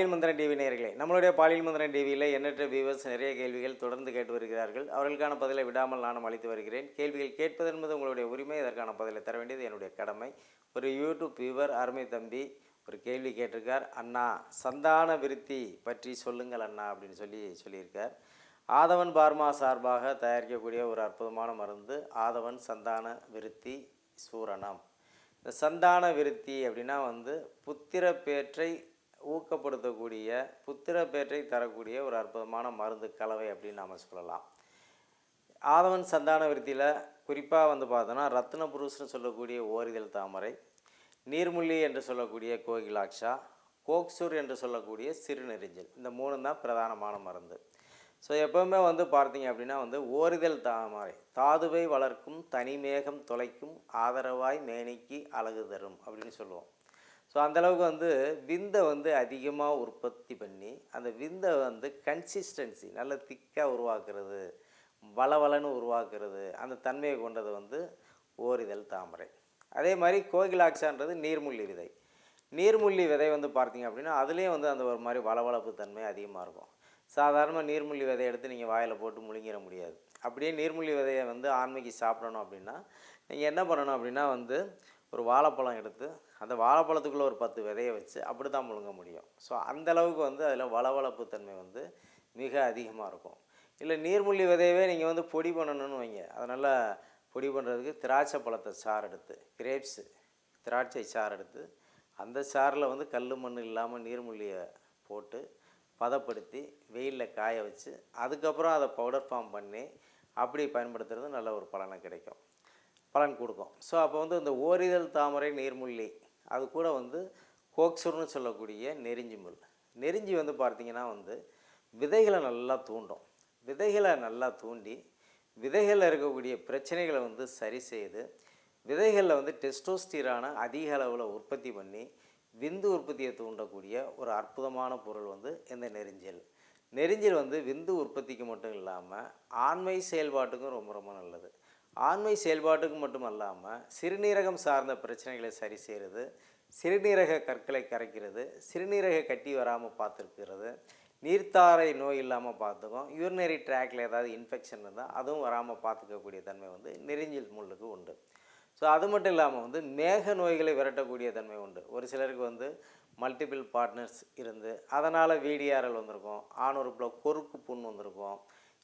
பாலியல் மந்திரன் டிவி நேயர்களே நம்மளுடைய பாலியல் மந்திரன் டிவியில் எண்ணற்ற வியூவர்ஸ் நிறைய கேள்விகள் தொடர்ந்து கேட்டு வருகிறார்கள். அவர்களுக்கான பதிலை விடாமல் நானும் அளித்து வருகிறேன். கேள்விகள் கேட்பது என்பது உங்களுடைய உரிமை அதற்கான பதிலை தர வேண்டியது என்னுடைய கடமை. ஒரு யூடியூப் வியூவர் அருமை தம்பி ஒரு கேள்வி கேட்டிருக்கார். அண்ணா சந்தான விருத்தி பற்றி சொல்லுங்கள் அண்ணா அப்படின்னு சொல்லி சொல்லியிருக்கார். ஆதவன் பார்மா சார்பாக தயாரிக்கக்கூடிய ஒரு அற்புதமான மருந்து ஆதவன் சந்தான விருத்தி சூரணம். இந்த சந்தான விருத்தி அப்படின்னா வந்து புத்திர பேற்றை ஊக்கப்படுத்தக்கூடிய புத்திரப்பேற்றை தரக்கூடிய ஒரு அற்புதமான மருந்து கலவை அப்படின்னு நாம் சொல்லலாம். ஆதவன் சந்தான விருத்தியில் குறிப்பாக வந்து பார்த்தோன்னா ரத்ன புருஷ்னு சொல்லக்கூடிய ஓரிதழ் தாமரை நீர்முள்ளி என்று சொல்லக்கூடிய கோகிலாக்ஷா கோக்சூர் என்று சொல்லக்கூடிய சிறுநெறிஞ்சல். இந்த மூணு தான் பிரதானமான மருந்து. ஸோ எப்போவுமே வந்து பார்த்தீங்க அப்படின்னா வந்து ஓரிதழ் தாமரை தாதுவை வளர்க்கும் தனிமேகம் தொலைக்கும் ஆதரவாய் மேனிக்கு அழகு தரும் அப்படின்னு சொல்லுவோம். ஸோ அந்தளவுக்கு வந்து விந்தை வந்து அதிகமாக உற்பத்தி பண்ணி அந்த விந்தை வந்து கன்சிஸ்டன்சி நல்ல திக்காக உருவாக்குறது வளவலன்னு உருவாக்குறது அந்த தன்மையை கொண்டது வந்து ஓரிதழ் தாமரை. அதே மாதிரி கோகிலாக்ஷான்றது நீர்முள்ளி விதை. நீர்முள்ளி விதை வந்து பார்த்தீங்க அப்படின்னா அதுலேயும் வந்து அந்த ஒரு மாதிரி வளவளப்பு தன்மை அதிகமாக இருக்கும். சாதாரணமாக நீர்முள்ளி விதையை எடுத்து நீங்கள் வாயில் போட்டு முழுங்கிட முடியாது. அப்படியே நீர்முள்ளி விதையை வந்து ஆண்மைக்கு சாப்பிடணும் அப்படின்னா நீங்கள் என்ன பண்ணணும் அப்படின்னா வந்து ஒரு வாழைப்பழம் எடுத்து அந்த வாழைப்பழத்துக்குள்ளே ஒரு பத்து விதையை வச்சு அப்படி தான் முழுங்க முடியும். ஸோ அந்தளவுக்கு வந்து அதில் வளவளப்பு தன்மை வந்து மிக அதிகமாக இருக்கும். இல்லை நீர்மூழ்கி விதையவே நீங்கள் வந்து பொடி பண்ணணும்னு வைங்க. அதனால் பொடி பண்ணுறதுக்கு திராட்சை பழத்தை சாறு எடுத்து கிரேப்ஸு திராட்சை சாறு எடுத்து அந்த சாறில் வந்து கல் மண் இல்லாமல் நீர்மூழ்கியை போட்டு பதப்படுத்தி வெயிலில் காய வச்சு அதுக்கப்புறம் அதை பவுடர் ஃபார்ம் பண்ணி அப்படி பயன்படுத்துறது நல்ல ஒரு பலனை கிடைக்கும். பலன் கொடுக்கும். ஸோ அப்போ வந்து இந்த ஓரிதழ் தாமரை நீர்முள்ளி அது கூட வந்து கோக்சுர்னு சொல்லக்கூடிய நெறிஞ்சி முள். நெறிஞ்சி வந்து பார்த்திங்கன்னா வந்து விதைகளை நல்லா தூண்டும். விதைகளை நல்லா தூண்டி விதைகளில் இருக்கக்கூடிய பிரச்சனைகளை வந்து சரி செய்து விதைகளில் வந்து டெஸ்டோஸ்டிரான அதிக அளவில் உற்பத்தி பண்ணி விந்து உற்பத்தியை தூண்டக்கூடிய ஒரு அற்புதமான பொருள் வந்து இந்த நெரிஞ்சல். நெரிஞ்சல் வந்து விந்து உற்பத்திக்கு மட்டும் இல்லாமல் ஆண்மை செயல்பாட்டுக்கும் ரொம்ப ரொம்ப நல்லது. ஆண்மை செயல்பாட்டுக்கு மட்டும் அல்லாமல் சிறுநீரகம் சார்ந்த பிரச்சனைகளை சரி செய்கிறது சிறுநீரக கற்களை கரைக்கிறது சிறுநீரக கட்டி வராமல் பார்த்துருக்கிறது நீர்த்தாரை நோய் இல்லாமல் பார்த்துக்கும் யூரினரி ட்ராக்ல ஏதாவது இன்ஃபெக்ஷன் இருந்தால் அதுவும் வராமல் பார்த்துக்கக்கூடிய தன்மை வந்து நெறிஞ்சில் முள்ளுக்கு உண்டு. ஸோ அது மட்டும் இல்லாமல் வந்து மேக நோய்களை விரட்டக்கூடிய தன்மை உண்டு. ஒரு சிலருக்கு வந்து மல்டிபிள் பார்ட்னர்ஸ் இருந்து அதனால் வீடிஆர்எல் வந்திருக்கும் ஆணுறுப்பில் கொறுக்கு புண் வந்திருக்கும்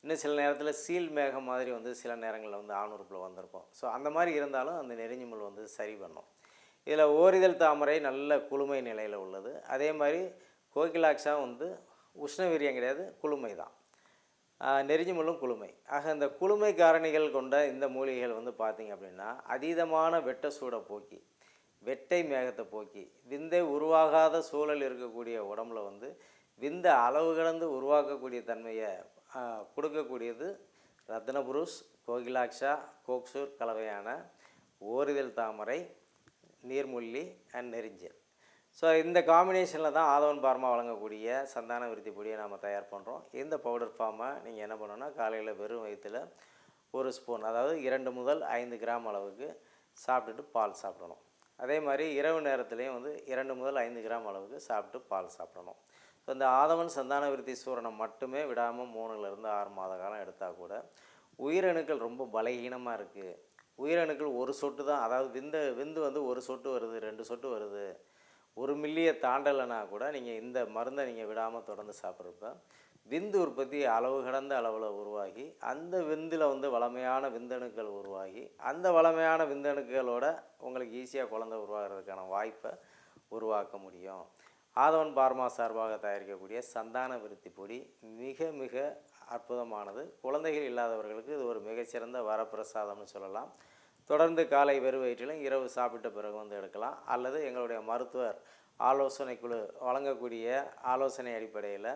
இன்னும் சில நேரத்தில் சீல் மேகம் மாதிரி வந்து சில நேரங்களில் வந்து ஆணுறுப்பில் வந்திருக்கும் ஸோ அந்த மாதிரி இருந்தாலும் அந்த நெறிஞ்சிமுள் வந்து சரி பண்ணும். இதில் ஓரிதழ் தாமரை நல்ல குளுமை நிலையில் உள்ளது. அதே மாதிரி கோகிலாக்ஷா வந்து உஷ்ணவீரியம் கிடையாது குளுமை தான். நெறிஞ்சி முள்ளும் குளுமை. ஆக இந்த குளுமை காரணிகள் கொண்ட இந்த மூலிகைகள் வந்து பார்த்திங்க அப்படின்னா அதீதமான வெட்ட சூடை போக்கி வெட்டை மேகத்தை போக்கி விந்தை உருவாகாத சூழல் இருக்கக்கூடிய உடம்புல வந்து விந்த அளவு கடந்து உருவாக்கக்கூடிய தன்மையை கொடுக்கக்கூடியது ரத்னபுருஷ் கோகிலாக்ஷா கோக்சூர் கலவையான ஓரிதழ் தாமரை நீர்முள்ளி அண்ட் நெரிஞ்சல். ஸோ இந்த காம்பினேஷனில் தான் ஆதவன் பார்மா வழங்கக்கூடிய சந்தான விருத்தி பொடியை நாம் தயார் பண்ணுறோம் இந்த பவுடர் ஃபார்மை நீங்கள் என்ன பண்ணணும்னா காலையில் வெறும் வயிற்றில் ஒரு ஸ்பூன் அதாவது இரண்டு முதல் ஐந்து கிராம் அளவுக்கு சாப்பிட்டுட்டு பால் சாப்பிடணும். அதே மாதிரி இரவு நேரத்துலேயும் வந்து இரண்டு முதல் ஐந்து கிராம் அளவுக்கு சாப்பிட்டு பால் சாப்பிடணும். ஸோ இந்த ஆதவன் சந்தான விருத்தி சூரணம் மட்டுமே விடாமல் மூணுலேருந்து ஆறு மாத காலம் எடுத்தால் கூட உயிரணுக்கள் ரொம்ப பலகீனமாக இருக்குது உயிரணுக்கள் ஒரு சொட்டு தான் அதாவது விந்து விந்து வந்து ஒரு சொட்டு வருது ரெண்டு சொட்டு வருது. ஒரு மில்லியை தாண்டலைன்னா கூட நீங்கள் இந்த மருந்தை நீங்கள் விடாமல் தொடர்ந்து சாப்பிட்றப்ப விந்து உற்பத்தி அளவு கடந்த அளவில் உருவாகி அந்த விந்தில் வந்து வளமையான விந்தணுக்கள் உருவாகி அந்த வளமையான விந்தணுக்களோட உங்களுக்கு ஈஸியாக குழந்தை உருவாகிறதுக்கான வாய்ப்பை உருவாக்க முடியும். ஆதவன் பார்மா சார்பாக தயாரிக்கக்கூடிய சந்தான விருத்தி பொடி மிக மிக அற்புதமானது. குழந்தைகள் இல்லாதவர்களுக்கு இது ஒரு மிகச்சிறந்த வரப்பிரசாதம்னு சொல்லலாம். தொடர்ந்து காலை வெறும் வயிற்றிலும் இரவு சாப்பிட்ட பிறகு வந்து எடுக்கலாம். அல்லது எங்களுடைய மருத்துவர் ஆலோசனை குழு வழங்கக்கூடிய ஆலோசனை அடிப்படையில்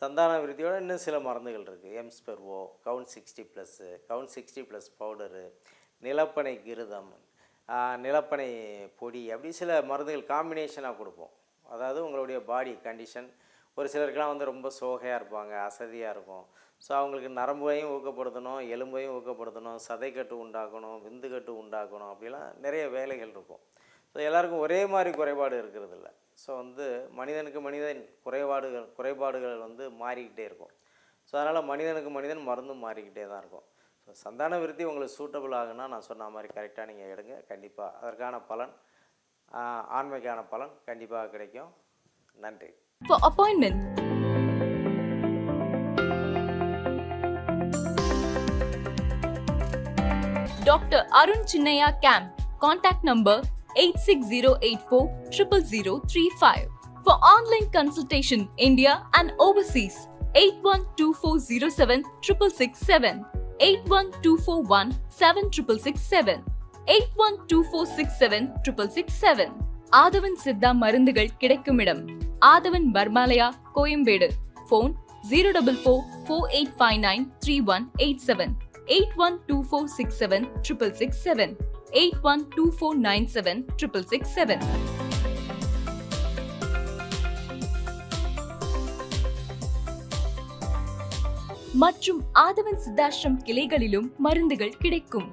சந்தான விருத்தியோட இன்னும் சில மருந்துகள் இருக்குது எம்ஸ்பெர்வோ count sixty plus count sixty plus powder நிலப்பனை கிருதம் நிலப்பனை பொடி அப்படி சில மருந்துகள் காம்பினேஷனாக கொடுப்போம். அதாவது உங்களுடைய பாடி கண்டிஷன் ஒரு சிலருக்கெலாம் வந்து ரொம்ப சோகையாக இருப்பாங்க அசதியாக இருக்கும். ஸோ அவங்களுக்கு நரம்பையும் ஊக்கப்படுத்தணும் எலும்பையும் ஊக்கப்படுத்தணும் சதைக்கட்டு உண்டாக்கணும் விந்துக்கட்டு உண்டாக்கணும் அப்படிலாம் நிறைய வேலைகள் இருக்கும். ஸோ எல்லாருக்கும் ஒரே மாதிரி குறைபாடு இருக்கிறது இல்லை. ஸோ வந்து மனிதனுக்கு மனிதன் குறைபாடுகள் குறைபாடுகள் வந்து மாறிக்கிட்டே இருக்கும். ஸோ அதனால் மனிதனுக்கு மனிதன் மருந்தும் மாறிக்கிட்டே தான் இருக்கும். ஸோ சந்தான விருத்தி உங்களுக்கு சூட்டபிள் ஆகுன்னா நான் சொன்ன மாதிரி கரெக்டாக நீங்கள் எடுங்க. கண்டிப்பாக அதற்கான பலன் ஆண்மைக்கான பலன் கண்டிப்பாக கிடைக்கும் நன்றி For appointment, Dr. Arun Chinnaya Camp. Contact number 86084 00035. For online consultation, India and overseas, 812407 6667, eight one two four six seven triple six seven. Aadhavan Siddha மருந்துகள் கிடைக்கும் இடம் Aadhavan Pharmalaya Koyambedu. Phone zero double four four eight five nine three one eight seven. Eight one two four six seven triple six seven. Eight one two four nine seven triple six seven. மற்றும் ஆதவன் சித்தாஷ்ரம் கிளைகளிலும் மருந்துகள் கிடைக்கும்.